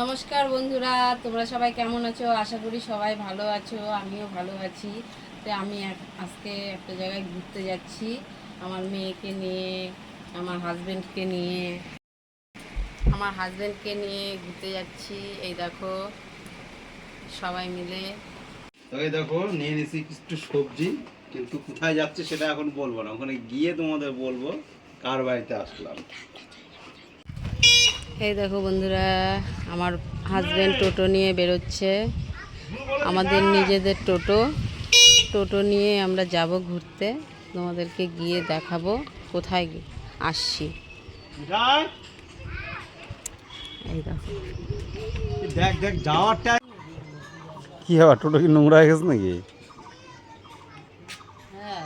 নমস্কার বন্ধুরা, তোমরা সবাই কেমন আছো? আশা করি সবাই ভালো আছো, আমিও ভালো আছি। তো আমি আজকে একটা জায়গায় ঘুরতে যাচ্ছি, আমার মেয়েকে নিয়ে, আমার হাজবেন্ডকে নিয়ে। আমার হাজবেন্ডকে নিয়ে ঘুরতে যাচ্ছি, এই দেখো, সবাই মিলে। দেখো, নিয়ে নিয়েছি একটু সবজি, কিন্তু কোথায় যাচ্ছে সেটা এখন বলব না। ওখানে গিয়ে তোমাদের বলব, কার বাড়িতে আসলাম। এই দেখো বন্ধুরা আমার হাজব্যান্ড টোটো নিয়ে বেরোচ্ছে। আমাদের নিজেদের টোটো। টোটো নিয়ে আমরা যাব ঘুরতে। তোমাদেরকে গিয়ে দেখাবো কোথায় আসছি। এই দেখো। দেখ দেখ যাওয়ারটা কি হবে টোটো কি নোংরা হয়ে গেছে নাকি? হ্যাঁ।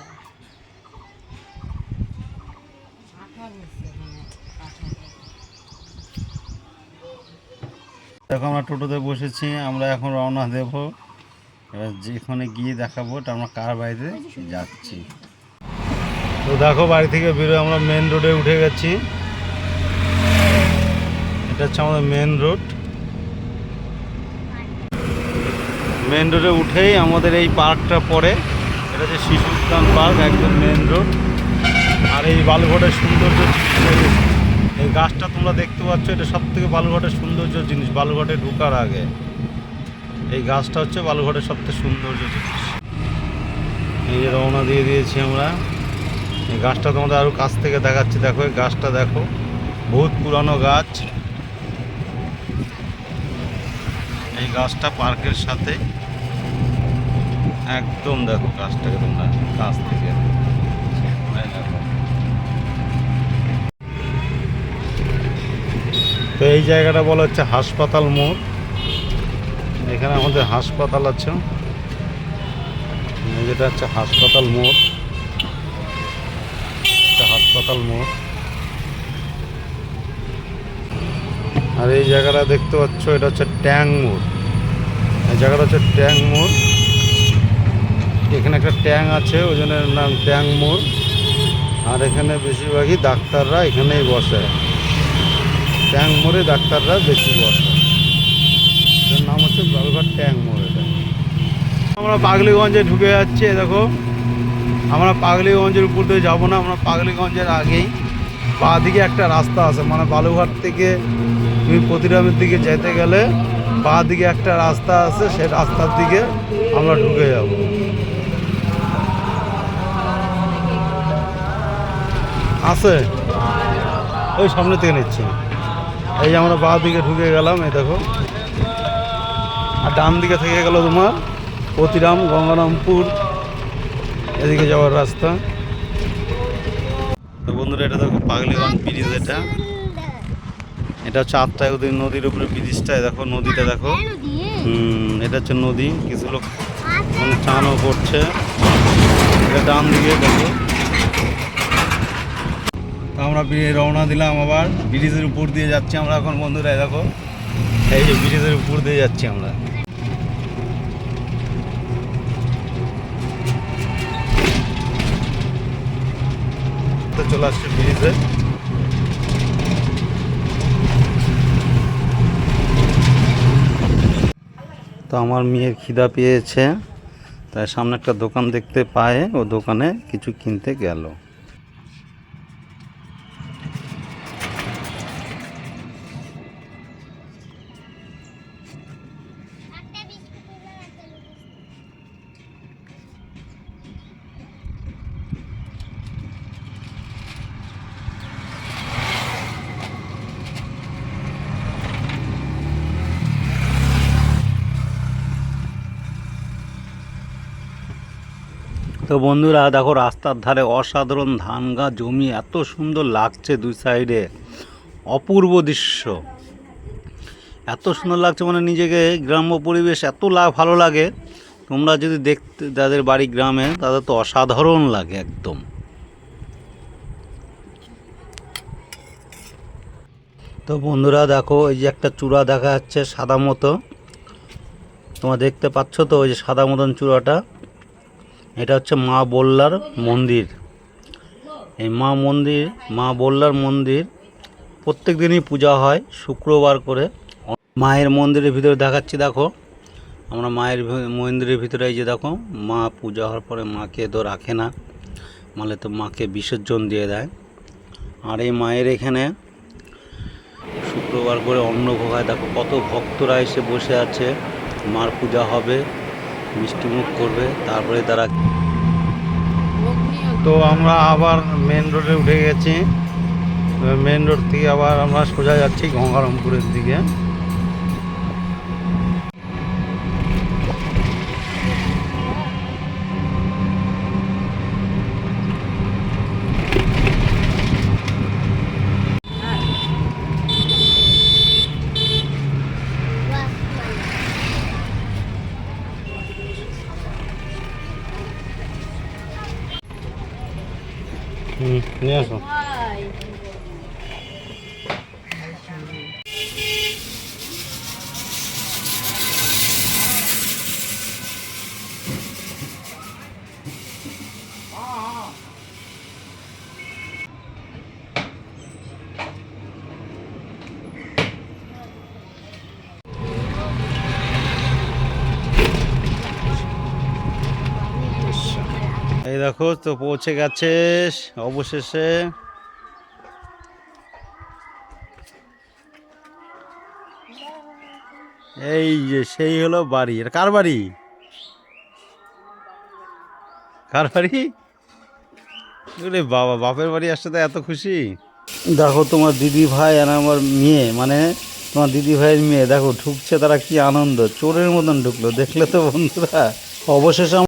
দেখো, আমরা টোটোতে বসেছি, আমরা এখন রওনা দেব। এবার যেখানে গিয়ে দেখাবো, এটা আমরা কার বাড়িতে যাচ্ছি। তো দেখো, বাড়ি থেকে বেরোয় আমরা মেন রোডে উঠে গেছি। এটা হচ্ছে আমাদের মেন রোড মেন রোডে উঠেই আমাদের এই পার্কটা পড়ে। এটা হচ্ছে শিশু উদ্যান পার্ক, একদম মেন রোড আর এই বালুঘাটের সৌন্দর্য এই- গাছটা তোমরা দেখতে পাচ্ছ, এটা সব থেকে বালুঘাটের সৌন্দর্য জিনিস বালুঘাটে ঢোকার আগে। এই গাছটা হচ্ছে বালুঘাটের সব থেকে সৌন্দর্য জিনিস। এই যে রওনা দিয়ে দিয়েছি আমরা। এই গাছটা তোমাদের আরও কাছ থেকে দেখাচ্ছি। দেখো, এই গাছটা দেখো, বহুত পুরানো গাছ। এই গাছটা পার্কের সাথে একদম দেখো, গাছটাকে তোমরা কাছ থেকে তো এই জায়গাটা বলা হচ্ছে হাসপাতাল মোড়। এখানে আমাদের হাসপাতাল আছে। যেটা হচ্ছে হাসপাতাল মোড়। হাসপাতাল মোড়। আর এই জায়গাটা দেখতে পাচ্ছ, এটা হচ্ছে ট্যাং মোড়। এই জায়গাটা হচ্ছে ট্যাং মোড়। এখানে একটা ট্যাং আছে, ওই জন্য নাম ট্যাং মোড়। আর এখানে বেশিরভাগই ডাক্তাররা এখানেই বসে। ট্যাং মোড়ে ডাক্তাররা বেশি বসে। এটার নাম হচ্ছে বালুঘাট ট্যাং মোড়। আমরা পাগলিগঞ্জে ঢুকে যাচ্ছি দেখো। আমরা পাগলিগঞ্জের উপর দিয়ে যাব না, আমরা পাগলিগঞ্জের আগেই বা দিকে একটা রাস্তা আছে। মানে বালুঘাট থেকে তুমি প্রতিরামের দিকে যেতে গেলে বা দিকে একটা রাস্তা আছে, সেই রাস্তার দিকে আমরা ঢুকে যাব। আছে? ওই সামনে থেকে নিচ্ছি। এই যে আমরা বাঁ দিকে ঢুকে গেলাম, এই দেখো। আর ডান দিকে থেকে গেল তোমার প্রতিরাম, গঙ্গারামপুর, এদিকে যাওয়ার রাস্তা। বন্ধুরা, এটা দেখো পাগলিগঞ্জ ব্রিজ, এটা। এটা হচ্ছে আত্মায়ুদ্দিন নদীর উপরে ব্রিজটা দেখো নদীটা, দেখো। হুম, এটা হচ্ছে নদী, কিছু লোক মানে চানও করছে। এটা ডান দিকে, দেখো। আমরা রওনা দিলাম আবার ব্রিজের উপর দিয়ে যাচ্ছি আমরা এখন বন্ধুরা দেখো। এই যে ব্রিজের উপর দিয়ে যাচ্ছি আমরা। চলে আসছে ব্রিজে তো আমার মেয়ের খিদা পেয়েছে, তাই সামনে একটা দোকান দেখতে পায়, ও দোকানে কিছু কিনতে গেল। তো বন্ধুরা, দেখো রাস্তার ধারে অসাধারণ ধান গাছ জমি, এত সুন্দর লাগছে দুই সাইডে। অপূর্ব দৃশ্য। এত সুন্দর লাগছে মানে নিজেকে, গ্রাম্য পরিবেশ এত ভালো লাগে। তোমরা যদি দেখতে, যাদের বাড়ি গ্রামে, তাদের তো অসাধারণ লাগে একদম। তো বন্ধুরা, দেখো এই যে একটা চূড়া দেখা যাচ্ছে সাদা মতো। তোমরা দেখতে পাচ্ছ তো, ওই যে সাদা মতন চূড়াটা। এটা হচ্ছে মা বল্লার মন্দির। এই মা মন্দির, মা বল্লার মন্দির প্রত্যেক দিনই পূজা হয়, শুক্রবার করে। মায়ের মন্দিরের ভিতরে দেখাচ্ছি, দেখো। আমরা মায়ের মন্দিরের ভিতরে এই যে দেখো, মা পূজা হওয়ার পরে মাকে তো রাখে না মালে তো মাকে বিসর্জন দিয়ে দেয়। আর এই মায়ের এখানে শুক্রবার করে অন্নভোগ হয়। দেখো কত ভক্তরা এসে বসে আছে, মার পূজা হবে। মিষ্টিমুখ করবে, তারপরে তারা তো আমরা আবার মেন রোডে উঠে গেছি। মেন রোড থেকে আবার আমরা সোজা যাচ্ছি গঙ্গারামপুরের দিকে। হুম নিয়ে আসো এই দেখো, তো পৌঁছে গেছে অবশেষে। এই যে, সেই হলো বাড়ি। এটা কার বাড়ি? কার বাড়ি? বাবা, বাপের বাড়ি আসতে তো এত খুশি। দেখো, তোমার দিদি ভাই আর আমার মেয়ে মানে তোমার দিদি ভাইয়ের মেয়ে, দেখো, ঢুকছে, তারা কি আনন্দ। চোরের মতন ঢুকলো, দেখলে তো বন্ধুরা। অবশেষে